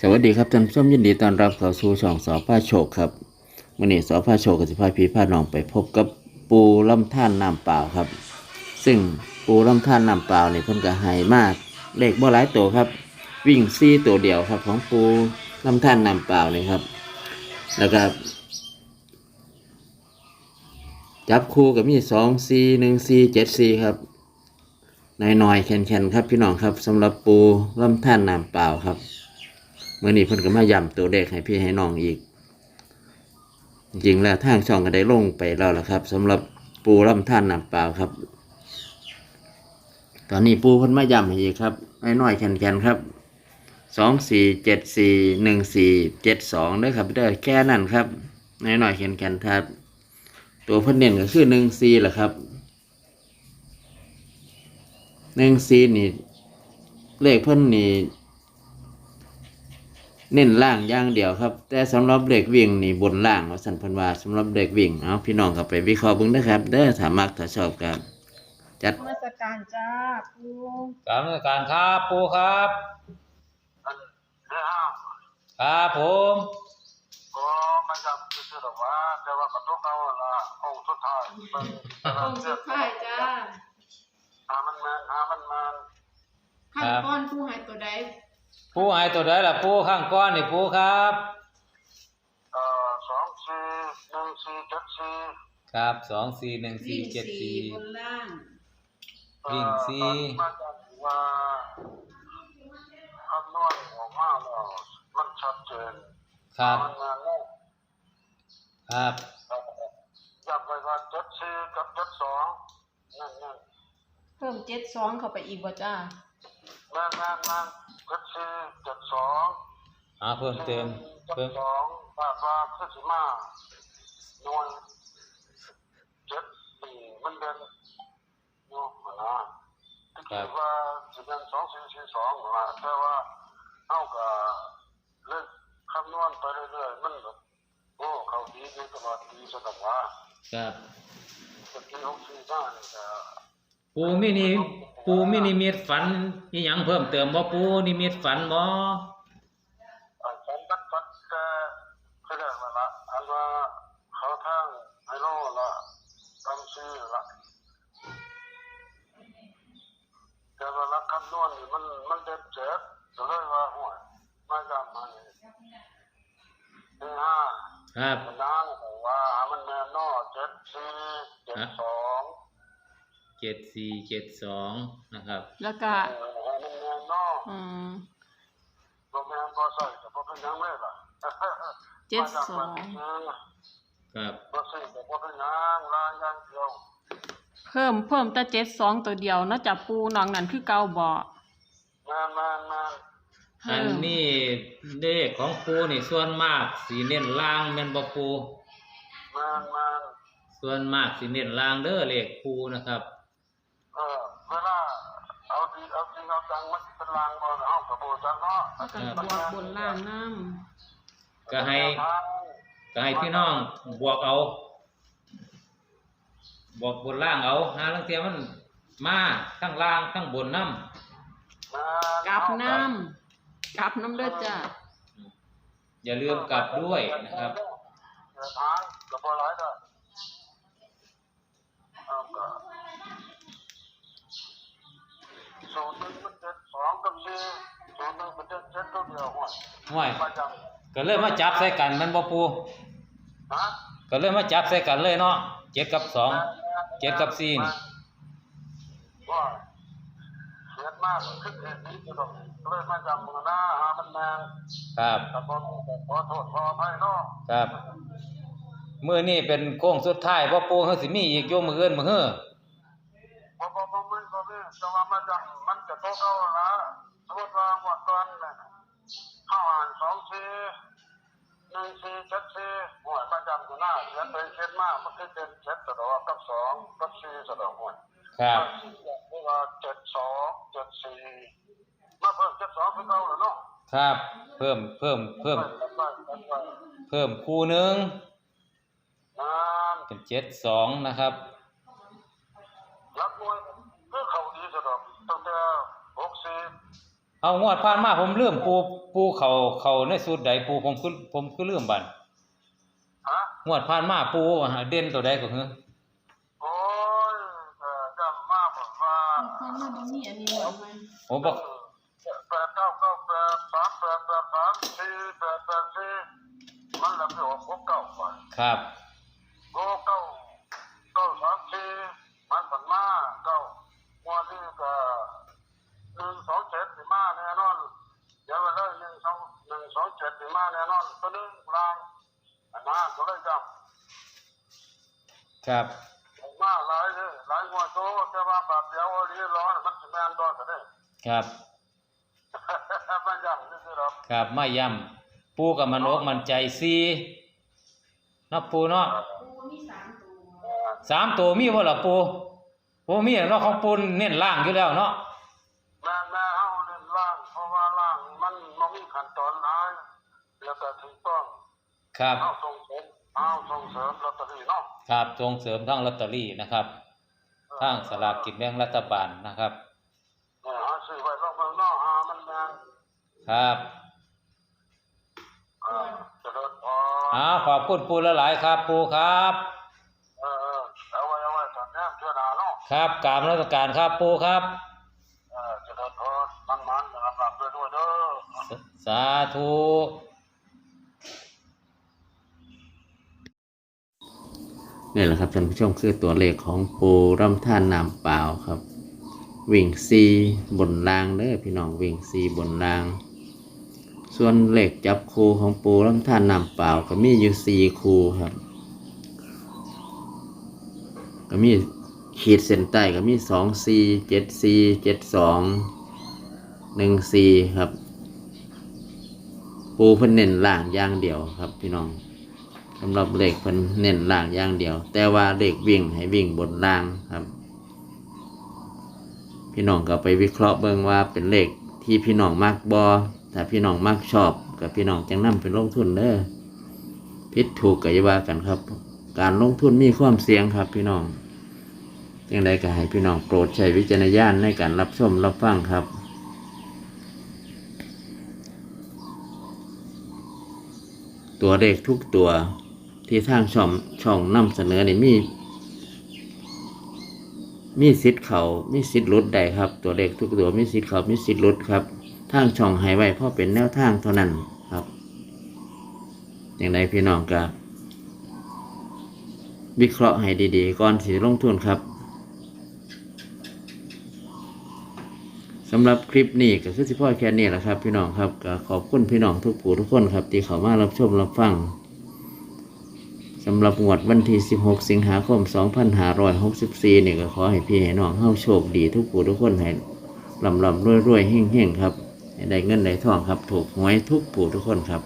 สวัสดีครับท่านผู้ชมยินดีต้อนรับเข้าสู่ช่องสอพาโชคครับมื่อนี้สอพาโชคกับสิพาพีพานองไปพบกับปูลำท่านน้ำเปล่าครับ ซึ่งปูลำท่านน้ำเปล่าเนี่เพิ่นก็ให้มากเลขบ่หลายตัวครับ วิ่งซี่ตัวเดียวครับ ของปูลำท่านน้ำเปล่านี่ครับ แล้วก็จับคู่กับมีสองซีหนึ่งซีเจ็ดซีครับน้อยๆแข็งๆครับพี่น้องครับสำหรับปูลำท่านน้ำเปล่าครับ เมื่อนี้เพิ่นก็มาย้ำตัวเลขให้พี่ให้น้องอีก จริงๆแล้วทางช่องก็ได้ลงไปแล้วล่ะครับสำหรับปูลำท่านน้ำเปล่าครับ ตอนนี้ปูเพิ่นมาย้ำให้อีกครับน้อยๆแข็งๆครับสองสี่เจ็ดสี่หนึ่งสี่เจ็ดสองเด้ครับเด้อแค่นั้นครับน้อยแข็งๆครับ ตัวเพิ่นเน้นก็คือหนึ่งสี่แหละครับหนึ่งสี่นี่เลขเพิ่นนี่ เน้นล่างอย่างเดียวครับ แต่สำหรับเด็กวิ่งนี่บนล่างว่าสันเพันว่าสำหรับเด็กวิ่งเอาพี่น้องก็ไปวิเคราะห์เบิ่งนะครับ เด้อถ้ามักถ้าชอบกันจัดนมาสการจ้าปูกรรมการครับปูครับอันที่ห้าครับผมก็มันจะพิจารณาแต่ว่ากระทบเอาละองค์สุดท้ายมันองค์สุดท้ายจ้าหามันมันหามันมันขั้นก้อนผู้หายตัวใด ปูไอตัวใดล่ะปูข้างก้อนนี่ปูครับเอ่อสองสี่หนึ่งสี่เจ็ดสี่ครับสองสี่หนึ่งสี่วิ่งเจ็ดสี่ บนล่างวิ่งสี่มันจะว่าคำนวณออกมาแล้วมันชัดเจนครับมันงานแน่ครับอยากไปว่าเจ็ดสี่กับเจ็ดสองนั่นนั่นเพิ่มเจ็ดสองเข้าไปอีกบ่จ้า นั่นนั่นนั่น เจ็ดสี่เจ็ดสองอ่าเพิ่มเติมเพิ่เพิ่มมสองบาทว่าคือสิมาหน่วยเจ็ดสี่มันเดินอยู่นะที่คิดว่าสิเป็นสองสี่สี่สองนะแต่ว่าเอากับเล่นคำนวณไปเรื่อยๆมันแบบโอ้เขาดีดีตลอดดีสนับว่าครับสกีหกสี่ห้านี่ก็ ปูมินิปูมินิมิตฝันอีหยังเพิ่มเติมบ่ปูนิมิตฝันบ่ไอ้ฉันตัดตัดแต่คือเรียกว่าละอันว่าเขาทางไฮโลละกำซีละแต่ว่ารักคำนวณนี่มันมันเด็ดเจ็บก็เลยว่าห่วยมาจำมานี่ที่ห้าครับ มันนั่งบอกว่ามันแน่นอเจ็ดสี่เจ็ดสอง เจ็ดสี่เจ็ดสองนะครับ แล้วก็เออให้มันแน่นออืมโรงแรมก็ใส่แต่พอเป็นยังไงล่ะเจ็ดสองครับก็ใส่แต่พอเป็นยังลางอย่างเดียวเพิ่มเพิ่มแต่เจ็ดสองตัวเดียวเนอกจากปูนองนั่นคือเก่าบ่นานนานนานอันนี้เลขของปูนี่ส่วนมากสีเน้นล่างแม่นบ่ปูนานนานส่วนมากสีเน้นล่างเด้อเลขปูนะครับ เออเวลาเอาดี เอาจริงเอาจังมันเป็นลางบอลเอากระโปรงจังเนาะแล้วก็บวกบนล่างน้ก็ให้ก็ให้พี่น้องบวกเอา บวกบนล่างเอาหาลังเทียมันมาทั้งล่างทั้งบนน้ำกลับน้ำกลับน้ำเด้อจ้าำอย่าลืมกลับด้วยนะครับเดินทางกระโปรงหลายเด้อเอาก็ สูตรหนึ่งมันเจ็ดสองกับสี่สูตรหนึ่งมันเจ็ดเจ็ดตัวเดียวหัวห่วยมาจังก็เลยมาจับใส่กันแมันบ่ปูฮะก็เลยมาจับใส่กันเลยเนาะเจ็ดกับสอง เจ็ดกับสี่นี่ ว่าเสียดมากขึ้นเองนี้จะต้องเลยมาจำมือหน้าหามันแมงครับแต่อขอโทษขออภัยเนาะครับมื้อนี้เป็นโค้งสุดท้ายบ่ปูเฮาสิมีอีกอยู่มื้ออื่นมื้อเฮ้อ พอพอพอไม่พอไม่ แต่ว่ามาจำมันจะโตเก่าละสมมติว่าวันตอนน่ะเข้าอ่านสองสี่หนึ่งสี่เจ็ดสี่หัวมาจำอยู่หน้าเขียนไปเขียนมามันคือเป็นเจ็ดสะดอกกับสองกับสี่สะดอกหัวครับเรียกว่าเจ็ดสองเจ็ดสี่มาเพิ่มเจ็ดสองคือเก่าแล้วเนาะครับ เพิ่มเพิ่มเพิ่ม เพิ่มคู่หนึงนานเป็นเจ็ดสองนะครับ รับมวยคือ เขาดีสุดอกตั้งแต่หกสิบเอางวดผ่านมาผมลืมปูปูเขาเขาในสูตรใดปูผมคือผมคือลืมบัดฮะงวดผ่านมาปูเด่นตัวใดก็คือโอ้ยเอ่อจำมาบอกว่าความมาบ่มีอันนี้หมดไหมผมบอกแปดเก้าเก้าแปดสามแปดแปดสามสี่แปดแปดสี่มันแล้วไปออกหกเก้าไปครับ โอ้เก้าเก้าสามสี่มันสันมาเก้าวันนี้ก็หนึ่งสองเจ็ดสิมาแน่นอนเดี๋ยวไปเลยหนึ่งสองหนึ่งสองเจ็ดสิมาแน่นอนตัวนึงลางอันนั้นก็เลยจำ ครับมาหลายเลยหลายงวดโตแต่ว่าบาดเดียวรีร้อนมันสิแม่นดอนก็ได้ ครับ มันยังนี่สิครับครับมาย้ำปูกับมันอกมันใจซีเนาะปูเนาะปูมีสามตัวสามตัวมีบ่ล่ะปูปูมีเนาะของปูเน้นล่างอยู่แล้วเนาะแม่แม่เฮาเล่นล่าง เพราะว่าล่างมันบ่มีขั้นตอนหลายแล้วก็ถูกต้องครับ เฮาส่ง เสริมเฮาส่งเสริมลอตเตอรี่เนาะครับส่งเสริมทั้งลอตเตอรี่นะครับทั้งสลากกินแบ่งรัฐบาลนะครับเออหาซื้อไว้ลองเบิ่งเนาะหามันแม่นครับเออเจริญพรอ้าวขอบคุณปูหลายๆครับปูครับเออเออเอาไว้เอาไว้ตอนนี้เชื่อหนาเนาะครับกราบนมัสการครับปูครับ เออเจริญพรมันๆนะครับรับด้วยเด้อสสาธุ นี่แหละครับท่านผู้ชมคือตัวเลขของปูร่ำท่านน้ำเปล่าครับ วิ่งซีบนรางเด้อพี่น้องวิ่งซีบนราง ส่วนเลขจับคูของปูร่ำท่านน้ำเปล่าก็มีอยู่ซีคูครับ ก็มีขีดเส้นใต้ก็มีสองซีเจ็ดซีเจ็ดสองหนึ่งซีครับ ปูเพิ่นเน้นล่างอย่างเดียวครับพี่น้อง สำหรับเลขเพิ่นเน้นล่างอย่างเดียว แต่ว่าเลขวิ่งให้วิ่งบนล่างครับ พี่น้องก็ไปวิเคราะห์เบิ่งว่าเป็นเลขที่พี่น้องมักบอถ้าพี่น้องมักชอบกับพี่น้องจังนำเป็นลงทุนเด้อผิดถูกก็อย่าวากันครับ การลงทุนมีความเสี่ยงครับ พี่น้องจังใดก็ให้พี่น้องโปรดใช้วิจารณญาณในการรับชมรับฟังครับตัวเลขทุกตัว ที่ทางช่องช่องนำเสนอนี่มี มีสิทธิ์เขามีสิทธิ์ลดใดครับ ตัวเลขทุกตัวมีสิทธิ์เขามีสิทธิ์ลดครับ ทางช่องให้ไว้เพราะเป็นแนวทางเท่านั้นครับ อย่างไรพี่น้องก็วิเคราะห์ให้ดีๆ ก่อนสิลงทุนครับสำหรับคลิปนี้ก็คือสิพ่อแค่นี้แหละครับ พี่น้องครับขอบคุณพี่น้องทุกผู้ทุกคนครับที่เข้ามารับชมรับฟัง สำหรับงวดวันที่ 16 สิงหาคม 2564นี่ก็ขอให้พี่ให้น้องเฮาโชคดีทุกผู้ทุกคนให้ลำลำรวยรวยๆเฮ่งเฮ่งๆครับได้เงินได้ทองครับ ถูกหวยทุกผู้ทุกคนครับ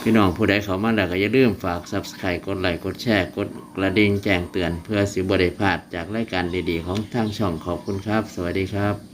พี่น้องผู้ใดเข้ามาแล้วก็อย่าลืมฝาก subscribe กดไลค์กดแชร์กดกระดิ่งแจ้งเตือน เพื่อสิบได้พลาดจากรายการดีๆ ของทางช่องขอบคุณครับ สวัสดีครับ